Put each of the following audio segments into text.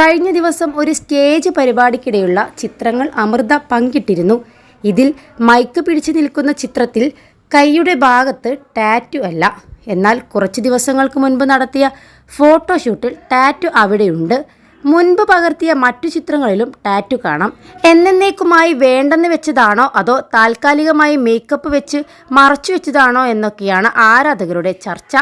കഴിഞ്ഞ ദിവസം ഒരു സ്റ്റേജ് പരിപാടിക്കിടെയുള്ള ചിത്രങ്ങൾ അമൃത പങ്കിട്ടിരുന്നു. ഇതിൽ മൈക്ക് പിടിച്ചു നിൽക്കുന്ന ചിത്രത്തിൽ കൈയുടെ ഭാഗത്ത് ടാറ്റു അല്ല. എന്നാൽ കുറച്ച് ദിവസങ്ങൾക്ക് മുൻപ് നടത്തിയ ഫോട്ടോഷൂട്ടിൽ ടാറ്റു അവിടെയുണ്ട്. മുൻപ് പകർത്തിയ മറ്റു ചിത്രങ്ങളിലും ടാറ്റു കാണാം. എന്നേക്കുമായി വേണ്ടെന്ന് വെച്ചതാണോ അതോ താൽക്കാലികമായി മേക്കപ്പ് വെച്ച് മറച്ചു വെച്ചതാണോ എന്നൊക്കെയാണ് ആരാധകരുടെ ചർച്ച.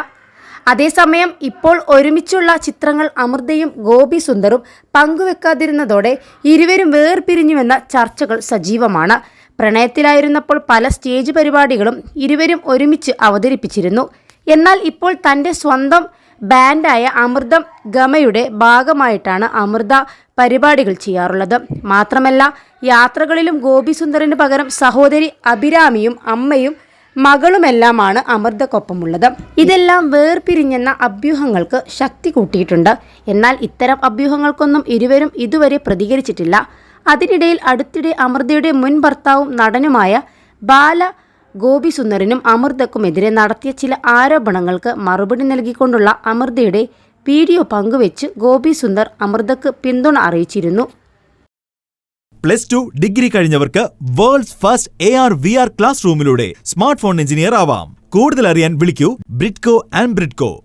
അതേസമയം ഇപ്പോൾ ഒരുമിച്ചുള്ള ചിത്രങ്ങൾ അമൃതയും ഗോപി സുന്ദറും പങ്കുവെക്കാതിരുന്നതോടെ ഇരുവരും വേർപിരിഞ്ഞുവെന്ന ചർച്ചകൾ സജീവമാണ്. പ്രണയത്തിലായിരുന്നപ്പോൾ പല സ്റ്റേജ് പരിപാടികളും ഇരുവരും ഒരുമിച്ച് അവതരിപ്പിച്ചിരുന്നു. എന്നാൽ ഇപ്പോൾ തന്റെ സ്വന്തം ബാൻഡായ അമൃതം ഗമയുടെ ഭാഗമായിട്ടാണ് അമൃത പരിപാടികൾ ചെയ്യാറുള്ളത്. മാത്രമല്ല യാത്രകളിലും ഗോപി സുന്ദറിന് പകരം സഹോദരി അഭിരാമിയും അമ്മയും മകളുമെല്ലാമാണ് അമൃതക്കൊപ്പമുള്ളത്. ഇതെല്ലാം വേർപിരിഞ്ഞെന്ന അഭ്യൂഹങ്ങൾക്ക് ശക്തി കൂട്ടിയിട്ടുണ്ട്. എന്നാൽ ഇത്തരം അഭ്യൂഹങ്ങൾക്കൊന്നും ഇരുവരും ഇതുവരെ പ്രതികരിച്ചിട്ടില്ല. അതിനിടയിൽ അടുത്തിടെ അമൃതയുടെ മുൻ ഭർത്താവും നടനുമായ ബാല ഗോപി സുന്ദറിനും അമൃതക്കുമെതിരെ നടത്തിയ ചില ആരോപണങ്ങൾക്ക് മറുപടി നൽകിക്കൊണ്ടുള്ള അമൃതയുടെ വീഡിയോ പങ്കുവെച്ച് ഗോപി സുന്ദർ അമൃതക്ക് പിന്തുണ അറിയിച്ചിരുന്നു. Plus two degree കഴിഞ്ഞവർക്ക് world first A R V R class റൂമിലൂടെ smart phone engineer ആവാം. കൂടുതൽ അറിയാൻ വിളിക്കൂ. ബ്രിഡ്കോ ആൻഡ് ബ്രിഡ്കോ.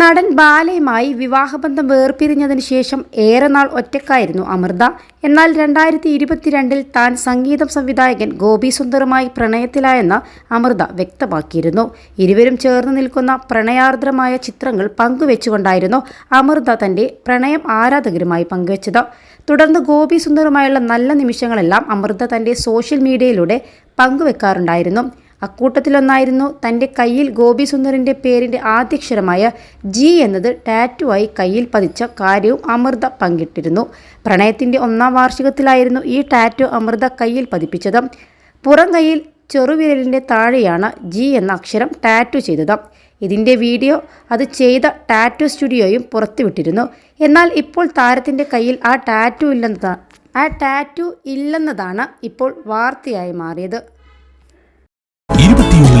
നടൻ ബാലയുമായി വിവാഹബന്ധം വേർപിരിഞ്ഞതിന് ശേഷം ഏറെ നാൾ ഒറ്റക്കായിരുന്നു അമൃത. എന്നാൽ രണ്ടായിരത്തി ഇരുപത്തിരണ്ടിൽ താൻ സംഗീതം സംവിധായകൻ ഗോപി സുന്ദറുമായി പ്രണയത്തിലായെന്ന് അമൃത വ്യക്തമാക്കിയിരുന്നു. ഇരുവരും ചേർന്ന് നിൽക്കുന്ന പ്രണയാർദ്രമായ ചിത്രങ്ങൾ പങ്കുവെച്ചുകൊണ്ടായിരുന്നു അമൃത തന്റെ പ്രണയം ആരാധകരുമായി പങ്കുവച്ചത്. തുടർന്ന് ഗോപി സുന്ദറുമായുള്ള നല്ല നിമിഷങ്ങളെല്ലാം അമൃത തന്റെ സോഷ്യൽ മീഡിയയിലൂടെ പങ്കുവെക്കാറുണ്ടായിരുന്നു. അക്കൂട്ടത്തിലൊന്നായിരുന്നു തന്റെ കയ്യിൽ ഗോപി സുന്ദറിന്റെ പേരിന്റെ ആദ്യക്ഷരമായ ജി എന്നത് ടാറ്റുവായി കയ്യിൽ പതിച്ച കാര്യവും അമൃത പങ്കിട്ടിരുന്നു. പ്രണയത്തിന്റെ ഒന്നാം വാർഷികത്തിലായിരുന്നു ഈ ടാറ്റു അമൃത കയ്യിൽ പതിപ്പിച്ചത്. പുറം കയ്യിൽ ചെറുവിരലിന്റെ താഴെയാണ് ജി എന്ന അക്ഷരം ടാറ്റു ചെയ്തത്. ഇതിന്റെ വീഡിയോ അത് ചെയ്ത ടാറ്റു സ്റ്റുഡിയോയും പുറത്തുവിട്ടിരുന്നു. എന്നാൽ ഇപ്പോൾ താരത്തിന്റെ കയ്യിൽ ആ ടാറ്റു ഇല്ലെന്നതാണ് ആ ടാറ്റു ഇല്ലെന്നതാണ് ഇപ്പോൾ വാർത്തയായി മാറിയത്.